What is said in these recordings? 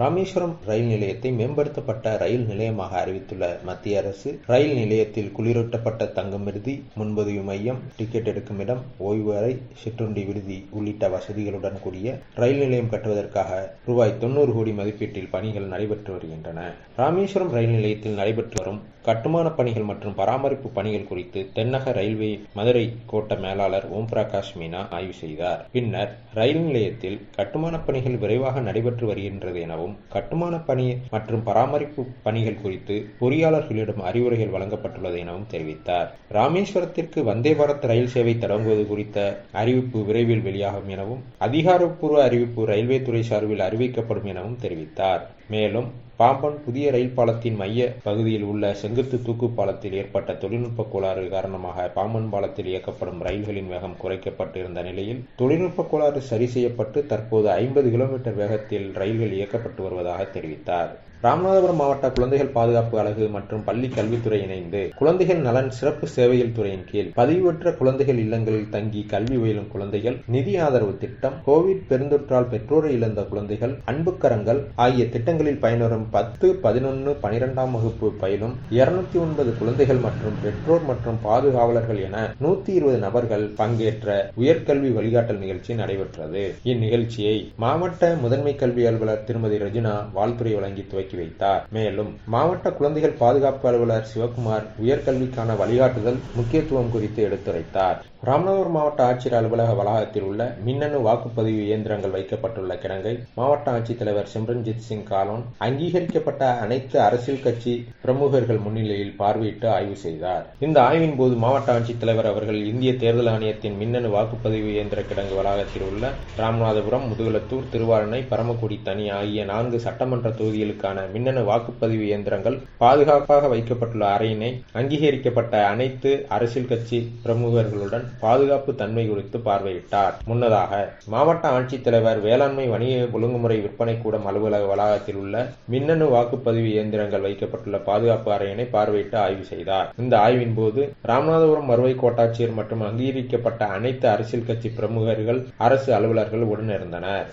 ராமேஸ்வரம் ரயில் நிலையத்தை மேம்படுத்தப்பட்ட ரயில் நிலையமாக அறிவித்துள்ள மத்திய அரசு ரயில் நிலையத்தில் குளிரூட்டப்பட்ட தங்கும் விடுதி முன்பதிவு மையம் டிக்கெட் எடுக்கும் இடம் ஓய்வு அறை சிற்றுண்டி விடுதி உள்ளிட்ட வசதிகளுடன் கூடிய ரயில் நிலையம் கட்டுவதற்காக ரூபாய் தொண்ணூறு கோடி மதிப்பீட்டில் பணிகள் நடைபெற்று வருகின்றன. ராமேஸ்வரம் ரயில் நிலையத்தில் நடைபெற்று வரும் கட்டுமான பணிகள் மற்றும் பராமரிப்பு பணிகள் குறித்து தென்னக ரயில்வே மதுரை கோட்ட மேலாளர் ஓம் பிரகாஷ் மீனா ஆய்வு செய்தார். பின்னர் ரயில் நிலையத்தில் கட்டுமான பணிகள் விரைவாக நடைபெற்று வருகின்றது எனவும் கட்டுமான பணி மற்றும் பராமரிப்பு பணிகள் குறித்து பொறியாளர்களிடம் அறிவுரைகள் வழங்கப்பட்டுள்ளது எனவும் தெரிவித்தார். ராமேஸ்வரத்திற்கு வந்தே பாரத் ரயில் சேவை தொடங்குவது குறித்த அறிவிப்பு விரைவில் வெளியாகும் எனவும் அதிகாரப்பூர்வ அறிவிப்பு ரயில்வே துறை சார்பில் அறிவிக்கப்படும் எனவும் தெரிவித்தார். மேலும் பாம்பன் புதிய ரயில் பாலத்தின் மைய பகுதியில் உள்ள செங்குத்து தூக்கு பாலத்தில் ஏற்பட்ட தொழில்நுட்ப கோளாறு காரணமாக பாம்பன் பாலத்தில் இயக்கப்படும் ரயில்களின் வேகம் குறைக்கப்பட்டிருந்த நிலையில் தொழில்நுட்ப கோளாறு சரி செய்யப்பட்டு தற்போது ஐம்பது கிலோமீட்டர் வேகத்தில் ரயில்கள் இயக்கப்பட்டு வருவதாக தெரிவித்தார். ராமநாதபுரம் மாவட்ட குழந்தைகள் பாதுகாப்பு அலகு மற்றும் பள்ளி கல்வித்துறை இணைந்து குழந்தைகள் நலன் சிறப்பு சேவையில் துறையின் கீழ் பதிவுற்ற குழந்தைகள் இல்லங்களில் தங்கி கல்வி பயிலும் குழந்தைகள் நிதி ஆதரவு திட்டம் கோவிட் பெருந்தொற்றால் பெற்றோரை இழந்த குழந்தைகள் அன்புக்கரங்கள் ஆகிய திட்டங்களில் பயன்பெறும் பத்து பதினொன்று பனிரெண்டாம் வகுப்பு பயிலும் இருநூத்தி ஒன்பது குழந்தைகள் மற்றும் பெற்றோர் மற்றும் பாதுகாவலர்கள் என நூத்தி இருபது நபர்கள் பங்கேற்ற உயர்கல்வி வழிகாட்டல் நிகழ்ச்சி நடைபெற்றது. இந்நிகழ்ச்சியை மாவட்ட முதன்மை கல்வி அலுவலர் திருமதி ரஜினா வாழ்த்துறை வழங்கி துவக்கி துவக்கி வைத்தார். மேலும் மாவட்ட குழந்தைகள் பாதுகாப்பு அலுவலர் சிவகுமார் உயர்கல்விக்கான வழிகாட்டுதல் முக்கியத்துவம் குறித்து எடுத்துரைத்தார். ராமநாதபுரம் மாவட்ட ஆட்சியர் அலுவலக வளாகத்தில் உள்ள மின்னணு வாக்குப்பதிவு இயந்திரங்கள் வைக்கப்பட்டுள்ள கிடங்கை மாவட்ட ஆட்சித்தலைவர் சிம்ரன்ஜித் சிங் காலோன் அங்கீகரிக்கப்பட்ட அனைத்து அரசியல் கட்சி பிரமுகர்கள் முன்னிலையில் பார்வையிட்டு ஆய்வு செய்தார். இந்த ஆய்வின் போது மாவட்ட ஆட்சித்தலைவர் அவர்கள் இந்திய தேர்தல் ஆணையத்தின் மின்னணு வாக்குப்பதிவு இயந்திர கிடங்கு வளாகத்தில் உள்ள ராமநாதபுரம் முதுகுலத்தூர் திருவாரணை பரமக்குடி தனி ஆகிய நான்கு சட்டமன்ற தொகுதிகளுக்கான மின்னணு வாக்குப்பதிவு இயந்திரங்கள் பாதுகாப்பாக வைக்கப்பட்டுள்ள அறையினை அங்கீகரிக்கப்பட்ட அனைத்து அரசியல் கட்சி பிரமுகர்களுடன் பாதுகாப்பு தன்மை குறித்து பார்வையிட்டார். முன்னதாக மாவட்ட ஆட்சித்தலைவர் வேளாண்மை வணிக ஒழுங்குமுறை விற்பனை கூடம் அலுவலக வளாகத்தில் உள்ள மின்னணு வாக்குப்பதிவு இயந்திரங்கள் வைக்கப்பட்டுள்ள பாதுகாப்பு அறையினை பார்வையிட்டு ஆய்வு செய்தார். இந்த ஆய்வின் போது ராமநாதபுரம் வருவாய் கோட்டாட்சியர் மற்றும் அங்கீகரிக்கப்பட்ட அனைத்து அரசியல் கட்சி பிரமுகர்கள் அரசு அலுவலர்கள் உடனிருந்தனர்.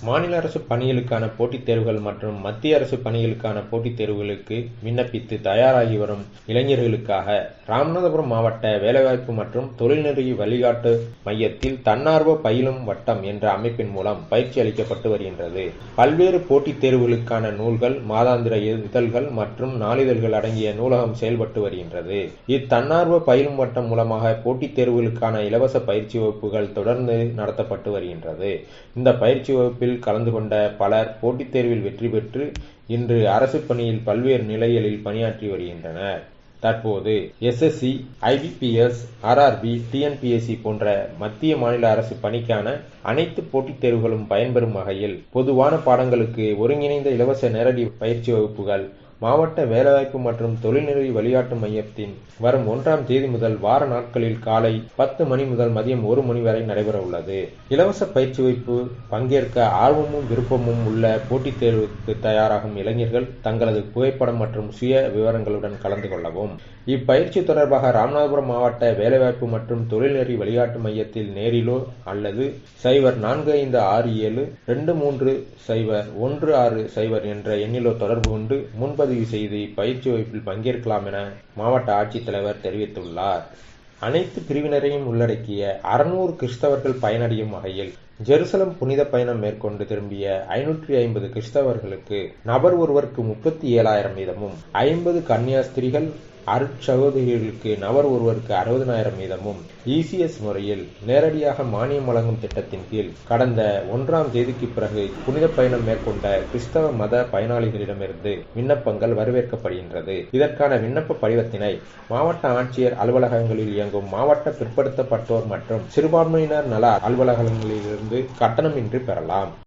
மாநில அரசு பணிகளுக்கான போட்டித் தேர்வுகள் மற்றும் மத்திய அரசு பணிகளுக்கான போட்டித் தேர்வுகளுக்கு விண்ணப்பித்து தயாராகி வரும் இளைஞர்களுக்காக ராமநாதபுரம் மாவட்ட வேலைவாய்ப்பு மற்றும் தொழில்நெறி வழிகாட்டு மையத்தில் தன்னார்வ பயிலும் வட்டம் என்ற அமைப்பின் மூலம் பயிற்சி அளிக்கப்பட்டு வருகின்றது. பல்வேறு போட்டித் தேர்வுகளுக்கான நூல்கள் மாதாந்திர இதழ்கள் மற்றும் நாளிதழ்கள் அடங்கிய நூலகம் செயல்பட்டு வருகின்றது. இத்தன்னார்வ பயிலும் வட்டம் மூலமாக போட்டித் தேர்வுகளுக்கான இலவச பயிற்சி வகுப்புகள் தொடர்ந்து நடத்தப்பட்டு வருகின்றது. இந்த பயிற்சி வகுப்பு வகுப்பில் கலந்து கொண்ட பலர் போட்டித் தேர்வில் வெற்றி பெற்று இன்று அரசு பணியில் பல்வேறு நிலைகளில் பணியாற்றி வருகின்றனர். தற்போது எஸ்எஸ்சி ஐபிபிஎஸ் ஆர்ஆர்பி டிஎன்பிஎஸ்சி போன்ற மத்திய மாநில அரசு பணிக்கான அனைத்து போட்டித் தேர்வுகளும் பயன்பெறும் வகையில் பொதுவான பாடங்களுக்கு ஒருங்கிணைந்த இலவச நேரடி பயிற்சி வகுப்புகள் மாவட்ட வேலைவாய்ப்பு மற்றும் தொழில்நெறி வழிகாட்டு மையத்தின் வரும் ஒன்றாம் தேதி முதல் வார நாட்களில் காலை பத்து மணி முதல் மதியம் ஒரு மணி வரை நடைபெற உள்ளது. இலவச பயிற்சி வைப்பு பங்கேற்க ஆர்வமும் விருப்பமும் உள்ள போட்டித் தேர்வுக்கு தயாராகும் இளைஞர்கள் தங்களது புகைப்படம் மற்றும் சுய விவரங்களுடன் கலந்து கொள்ளவும். இப்பயிற்சி தொடர்பாக ராமநாதபுரம் மாவட்ட வேலைவாய்ப்பு மற்றும் தொழில்நெறி வழிகாட்டு மையத்தில் நேரிலோ அல்லது சைபர் நான்கு ஐந்து ஆறு ஏழு ரெண்டு மூன்று சைபர் ஒன்று ஆறு சைபர் என்ற எண்ணிலோ தொடர்பு கொண்டு முன்பதிவு செய்து இப்பயிற்சி வகுப்பில் பங்கேற்கலாம் என மாவட்ட ஆட்சித்தலைவர் தெரிவித்துள்ளார். அனைத்து பிரிவினரையும் உள்ளடக்கிய அறுநூறு கிறிஸ்தவர்கள் பயனடையும் வகையில் ஜெருசலம் புனித பயணம் மேற்கொண்டு திரும்பிய ஐநூற்றி ஐம்பது கிறிஸ்தவர்களுக்கு நபர் ஒருவருக்கு முப்பத்தி ஏழாயிரம் வீதமும் ஐம்பது கன்னியாஸ்திரிகள் அருட்சகோதரிகளுக்கு நபர் ஒருவருக்கு அறுபதனாயிரம் வீதமும் இசிஎஸ் முறையில் நேரடியாக மானியம் வழங்கும் திட்டத்தின் கீழ் கடந்த ஒன்றாம் தேதிக்கு பிறகு புனித பயணம் மேற்கொண்ட கிறிஸ்தவ மத பயனாளிகளிடமிருந்து விண்ணப்பங்கள் வரவேற்கப்படுகின்றது. இதற்கான விண்ணப்ப படிவத்தினை மாவட்ட ஆட்சியர் அலுவலகங்களில் இயங்கும் மாவட்ட பிற்படுத்தப்பட்டோர் மற்றும் சிறுபான்மையினர் நல அலுவலகங்களிலிருந்து கட்டணமின்றி பெறலாம்.